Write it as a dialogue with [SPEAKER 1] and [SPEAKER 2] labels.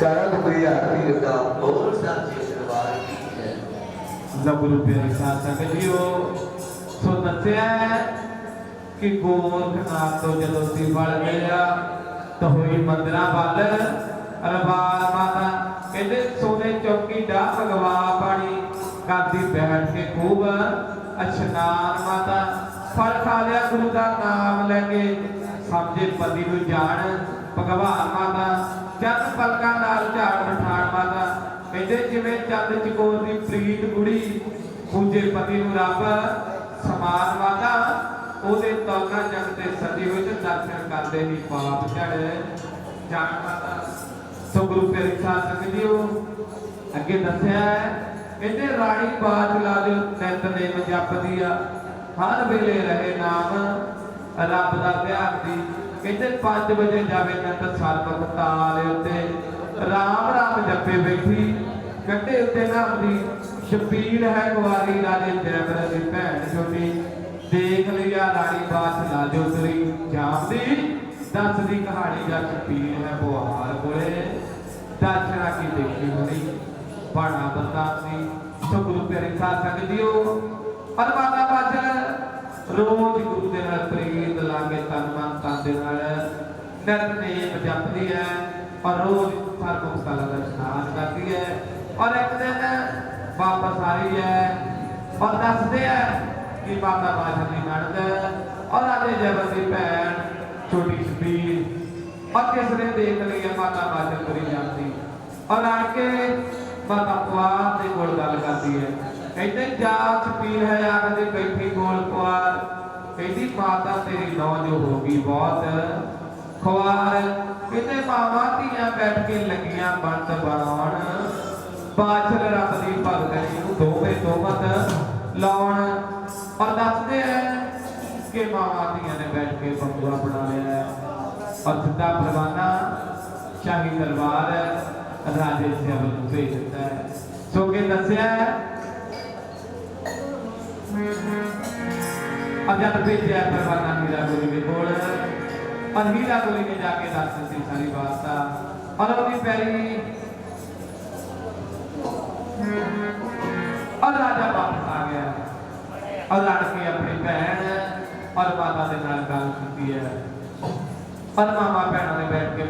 [SPEAKER 1] ਕਰਮ ਪ੍ਰਿਆ ਪੀਰ ਦਾ ਬੋਲ ਸਾਚੇ ਦਰਬਾਰ ਕੀ ਹੈ
[SPEAKER 2] ਗੁਰੂ ਪਿਆਰੇ ਸਾਧ ਸੰਗਤ ਜੀਓ ਸੋ ਦੱਸਿਆ ਕਿ ਗੋਰਖਨਾਥ ਤੋਂ ਜਦੋਂ ਸੀ ਵੜ ਗਿਆ ਤਾਂ ਹੋਈ ਮੰਦਰਾਂ ਵੱਲ ਅਰਬਾਰ ਮਾਤਾ ਕਹਿੰਦੇ ਸੋਨੇ ਚੌਕੀ ਦਾ ਭਗਵਾ ਪਾਣੀ ਕਰਦੀ ਬੈਠ ਕੇ ਖੂਬ ਅਸ਼ਨਾਨ ਮਾਤਾ ਫਲ ਖਾ ਲਿਆ ਗੁਰੂ ਦਾ ਨਾਮ ਲੈ ਕੇ ਸਮਝੇ ਪਤੀ ਨੂੰ ਜਾਣ, ਭਗਵਾਨ ਮਾਤਾ ਜਦ ਪਲਕਾਂ ਨਾਲ ਝਾੜ ਮਠਾਣ ਮਾਤਾ। ਕਹਿੰਦੇ ਜਿਵੇਂ ਚੰਦ ਚਕੋਰ ਦੀ ਪ੍ਰੀਤ ਗੁੜੀ ਪੂਜੇ ਪਤੀ ਨੂੰ ਰੱਬ ਸਮਾਨ ਮਾਤਾ, ਉਹਦੇ ਤੌਨਾ ਜਗ ਤੇ ਸਜੀ ਹੋਈ ਤੇ ਦਰਸ਼ਨ ਕਰਦੇ ਹੀ ਪਾਪ ਚੜ ਜਾਣ ਮਾਤਾ। ਸੋ ਗੁਰੂ ਪਿਆਰੇ ਸਾਧ ਸੰਗਤ ਅੱਗੇ ਦੱਸਿਆ ਕਹਿੰਦੇ ਰਾਣੀ ਬਾਤ ਲਾ ਦਿਓ ਨਿਤ ਨੇਮ ਜਪਦੀ ਆ। ਹਰ ਵੇਲੇ ਰਹੇ ਨਾਮ। ਰੱਬ ਦਾ ਧਿਆਨ ਸੀ ਕਹਿੰਦੇ 5 ਵਜੇ ਜਾਵੇ ਨਿਤ ਸਰਬਤ ਤਾਲ ਉੱਤੇ। ਰਾਮ ਰਾਮ ਜਪੇ ਬੈਠੀ। ਕੰਢੇ ਉੱਤੇ ਨਾਮ ਦੀ ਸ਼ਬੀਰ ਹੈ ਕੁਵਾਰੀ ਰਾਜੇ ਜੈਬਰ ਦੀ ਭੈਣ ਛੋਟੀ। ਦੇਖ ਲਿਆ ਰਾਣੀ ਬਾਤ ਲਾ ਜੋ ਤਰੀ ਜਾਪਦੀ ਦੱਸਦੀ ਕਹਾਣੀ ਦਾ ਸ਼ਬੀਰ ਹੈ ਬੁਹਾਰ ਕੋਲੇ। ਦਰਸ਼ਨਾ ਕੀ ਦੇਖੀ ਹੋਣੀ। ਬਾਣਾ ਬੰਦਾ ਸੀ ਸੋ ਪਿਆਰੇ ਸਾਧ ਸੰਗਤ ਜੀਓ, ਪਰਮਾਤਮਾ ਬਾਜਲ ਰੋਜ਼ ਗੁਰੂ ਦੇ ਨਾਲ ਪ੍ਰੀਤ ਤਨ ਦੇ ਨਾਲ ਨਿਰਨੇਮ ਜਪਦੀ ਹੈ ਔਰ ਰੋਜ਼ ਸਰਬੁਖ ਸਲਾ ਦਾ ਇਸ਼ਨਾਨ ਕਰਦੀ ਹੈ ਔਰ ਇੱਕ ਦਿਨ ਵਾਪਸ ਆ ਰਹੀ ਹੈ ਔਰ ਦੱਸਦੇ ਹੈ ਕਿ ਮਾਤਾ ਬਾਜਲ ਦੀ ਔਰ ਆਦੇ ਜਬਰ ਦੀ ਭੈਣ ਛੋਟੀ ਸ਼ਬੀਰ ਔਰ ਕਿਸ ਨੇ ਦੇਖ ਲਈ ਹੈ ਮਾਤਾ ਬਾਜਲ ਕਰੀ ਜਾਂਦੀ ਔਰ ਆਣ ਕੇ ਮਾਤਾ ਕੁਆਰ ਦੇ ਕੋਲ ਗੱਲ ਕਰਦੀ ਹੈ। ਕਹਿੰਦੇ, ਜਾ ਛਪੀਰ ਹੈ ਆਖਦੇ ਬੈਠੀ ਕੋਲ ਕੁਆਰ ਕਹਿੰਦੀ ਮਾਤਾ ਤੇਰੀ ਨੌ ਜੋ ਹੋ ਗਈ ਬਹੁਤ ਖੁਆਰ ਕਹਿੰਦੇ ਮਾਵਾ ਧੀਆਂ ਬੈਠ ਕੇ ਲੱਗੀਆਂ ਬੰਤ ਬਣਾਉਣ ਬਾਛਲ ਰੱਬ ਦੀ ਭਗਤਣੀ ਨੂੰ ਦੋਵੇਂ ਦੋਵਤ ਲਾਉਣ ਔਰ ਦੱਸਦੇ ਐ ਕਿ ਮਾਵਾ ਧੀਆਂ ਨੇ ਬੈਠ ਕੇ ਬੰਗਲਾ ਬਣਾ ਲਿਆ ਹੈ ਔਰ ਸਿੱਧਾ ਪਰਵਾਨਾ ਸ਼ਾਹੀ ਦਰਬਾਰ ਰਾਜੇ ਸੇਵਲ ਨੂੰ ਭੇਜ ਦਿੱਤਾ ਹੈ ਸੋ ਕੇ ਦੱਸਿਆ ਹੈ ਅਗਰ ਭੇਜਿਆ ਪਰਵਾਨਾ ਮੇਰਾ ਗੁਰੂ ਦੇ ਕੋਲ। ਪੰਦੀਰਾ ਗੁਰੂ ਨੇ ਜਾ ਕੇ ਦੱਸ ਸੀ ਸਾਰੀ ਵਾਸਤਾ ਔਰ ਪੈਰੀ। ਔਰ ਰਾਜਾ ਵਾਪਸ ਆ ਗਿਆ। ਔਰ ਲੜ ਕੇ ਆਪਣੀ ਭੈਣ ਔਰ ਮਾਤਾ ਦੇ ਨਾਲ ਗੱਲ ਕੀਤੀ ਹੈ। ਪਰ ਮਾਮਾ ਭੈਣਾਂ ਦੇ ਬੈਠ ਕੇ